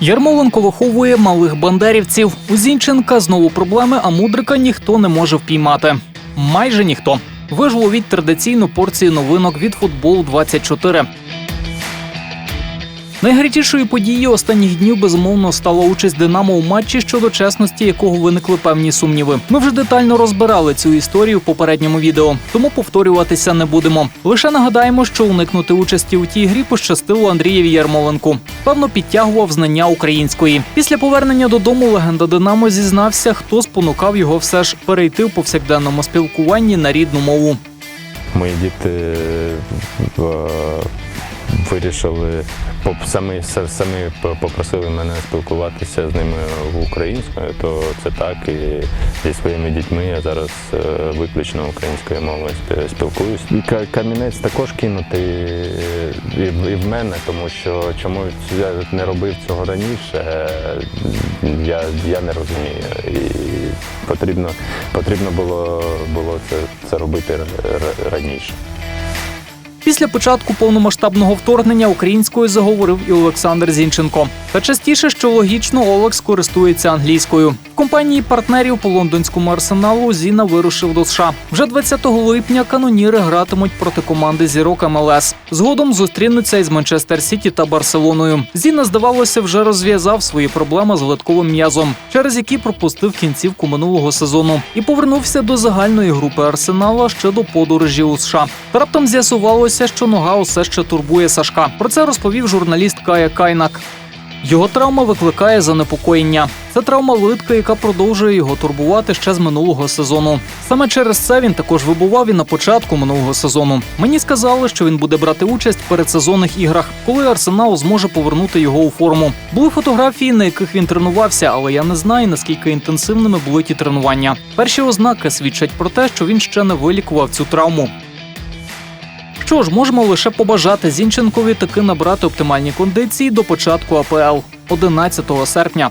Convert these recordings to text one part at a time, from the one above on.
Ярмоленко виховує малих бандерівців. У Зінченка знову проблеми, а мудрика ніхто не може впіймати. Майже ніхто. Ви ж ловіть традиційну порцію новинок від футболу 24 Найгарячішою подією останніх днів безумовно стала участь Динамо у матчі, щодо чесності якого виникли певні сумніви. Ми вже детально розбирали цю історію в попередньому відео, тому повторюватися не будемо. Лише нагадаємо, що уникнути участі у тій грі пощастило Андрієві Ярмоленку. Певно, підтягував знання української. Після повернення додому легенда Динамо зізнався, хто спонукав його все ж перейти в повсякденному спілкуванні на рідну мову. Мої діти е, вирішили, самі, самі попросили мене спілкуватися з ними українською, то це так. І зі своїми дітьми я зараз е, виключно українською мовою спілкуюсь. І камінець також кинутий е, і, в- і в мене, тому що чому я не робив цього раніше, я, я не розумію. І потрібно, потрібно було, було це, це робити раніше. Після початку повномасштабного вторгнення українською заговорив і Олександр Зінченко. Та частіше, що логічно, Олекс користується англійською. Компанії партнерів по лондонському арсеналу Зіна вирушив до США. Вже 20 липня каноніри гратимуть проти команди зірок МЛС. Згодом зустрінуться із Манчестер Сіті та Барселоною. Зіна, здавалося, вже розв'язав свої проблеми з литковим м'язом, через які пропустив кінцівку минулого сезону, і повернувся до загальної групи арсенала ще до подорожі у США. Раптом з'ясувалося, що нога усе ще турбує Сашка. Про це розповів журналіст Кая Кайнак. Його травма викликає занепокоєння. Це травма литка, яка продовжує його турбувати ще з минулого сезону. Саме через це він також вибував і на початку минулого сезону. Мені сказали, що він буде брати участь в передсезонних іграх, коли арсенал зможе повернути його у форму. Були фотографії, на яких він тренувався, але я не знаю наскільки інтенсивними були ті тренування. Перші ознаки свідчать про те, що він ще не вилікував цю травму. Що ж, можемо лише побажати Зінченкові таки набрати оптимальні кондиції до початку АПЛ 11 серпня.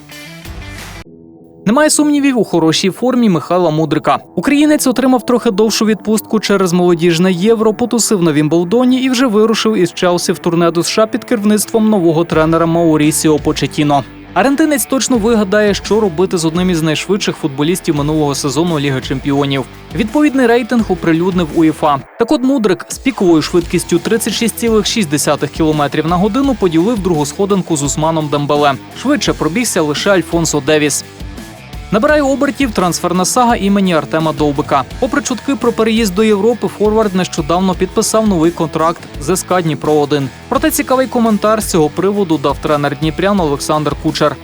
Немає сумнівів у хорошій формі Михайла Мудрика. Українець отримав трохи довшу відпустку через молодіжне євро, потусив на Вімблдоні і вже вирушив із Челсі в турне до США під керівництвом нового тренера Маурісіо Почетіно. Аргентинець точно вигадає, що робити з одним із найшвидших футболістів минулого сезону Ліги Чемпіонів. Відповідний рейтинг оприлюднив УЄФА. Так от Мудрик з піковою швидкістю 36,6 км на годину поділив другу сходинку з Усманом Дембеле. Швидше пробігся лише Альфонсо Девіс. Набирає обертів трансферна сага імені Артема Довбика. Попри чутки про переїзд до Європи, Форвард нещодавно підписав новий контракт з СК Дніпро 1 Проте цікавий коментар з цього приводу дав тренер Дніпрян Олександр Кучер.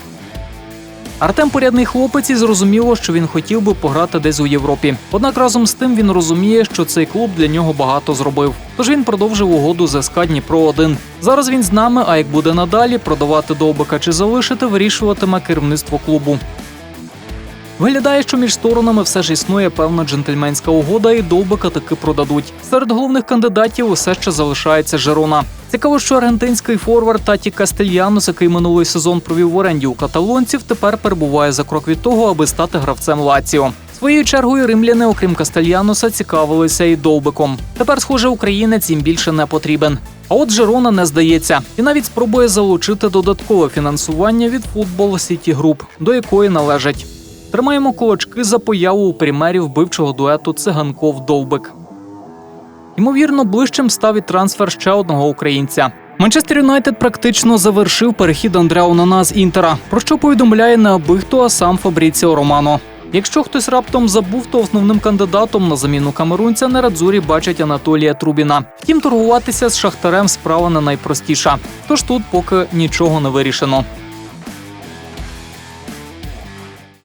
Артем порядний хлопець і зрозуміло, що він хотів би пограти десь у Європі. Однак разом з тим він розуміє, що цей клуб для нього багато зробив. Тож він продовжив угоду з СК Дніпро 1 Зараз він з нами. А як буде надалі, продавати довбика чи залишити, вирішуватиме керівництво клубу. Виглядає, що між сторонами все ж існує певна джентльменська угода, і довбика таки продадуть. Серед головних кандидатів усе ще залишається Жерона. Цікаво, що аргентинський форвард Таті Кастельянос, який минулий сезон провів в оренді у каталонців, тепер перебуває за крок від того, аби стати гравцем Лаціо. Своєю чергою римляни, окрім Кастельяноса, цікавилися і довбиком. Тепер, схоже, українець їм більше не потрібен. А от Жерона не здається, і навіть спробує залучити додаткове фінансування від футбол Сіті Груп, до якої належать. Тримаємо кулачки за появу у примері вбивчого дуету циганков Довбик. Ймовірно, ближчим став і трансфер ще одного українця. Манчестер Юнайтед практично завершив перехід Андреа Онана з Інтера, про що повідомляє не аби хто, а сам Фабріціо Романо. Якщо хтось раптом забув, то основним кандидатом на заміну камерунця на Радзурі бачать Анатолія Трубіна. Втім, торгуватися з шахтарем справа не найпростіша. Тож тут поки нічого не вирішено.